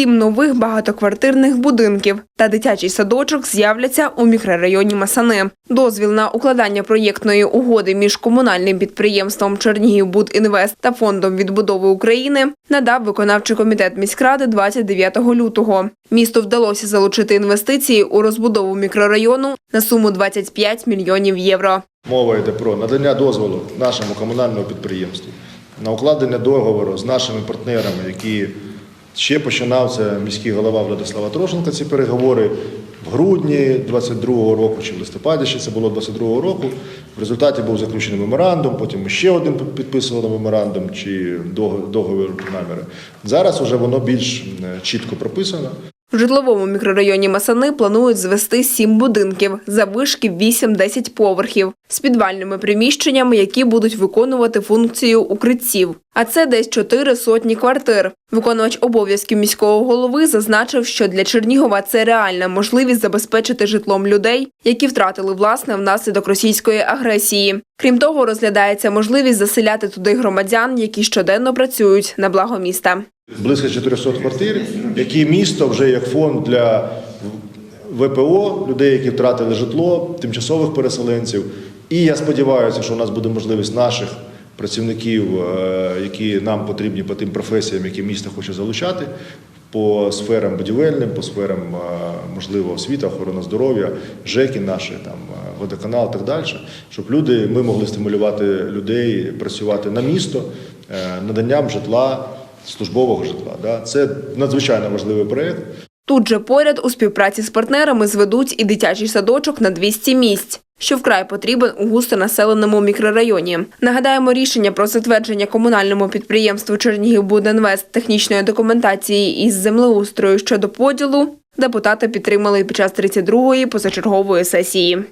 Сім нових багатоквартирних будинків та дитячий садочок з'являться у мікрорайоні Масани. Дозвіл на укладання проєктної угоди між комунальним підприємством Чернігівбудінвест та фондом відбудови України надав виконавчий комітет міськради 29 лютого. Місту вдалося залучити інвестиції у розбудову мікрорайону на суму 25 мільйонів євро. Мова йде про надання дозволу нашому комунальному підприємству на укладення договору з нашими партнерами, які ще починав це міський голова Владислава Трошенка. Ці переговори в грудні 22-го року чи в листопаді ще це було 22-го року. В результаті був заключений меморандум, потім ще один підписували меморандум чи дого- договір наміри. Зараз вже воно більш е, чітко прописано. В житловому мікрорайоні Масани планують звести сім будинків завишки 8-10 поверхів з підвальними приміщеннями, які будуть виконувати функцію укриттів. А це десь чотири сотні квартир. Виконувач обов'язків міського голови зазначив, що для Чернігова це реальна можливість забезпечити житлом людей, які втратили власне внаслідок російської агресії. Крім того, розглядається можливість заселяти туди громадян, які щоденно працюють на благо міста. Близько 400 квартир, які місто вже як фонд для ВПО, людей, які втратили житло, тимчасових переселенців. І я сподіваюся, що у нас буде можливість наших працівників, е, які нам потрібні по тим професіям, які місто хоче залучати, по сферам будівельним, по сферам, е, можливо, освіта, охорона здоров'я, ЖЕКи наші, там, е, водоканал і так далі, щоб люди, ми могли стимулювати людей працювати на місто наданням житла, службового житла. Да? Це надзвичайно важливий проєкт. Тут же поряд у співпраці з партнерами зведуть і дитячий садочок на 200 місць, що вкрай потрібен у густонаселеному мікрорайоні. Нагадаємо, рішення про затвердження комунальному підприємству Чернігівбудінвест технічної документації із землеустрою щодо поділу депутати підтримали під час 32-ї позачергової сесії.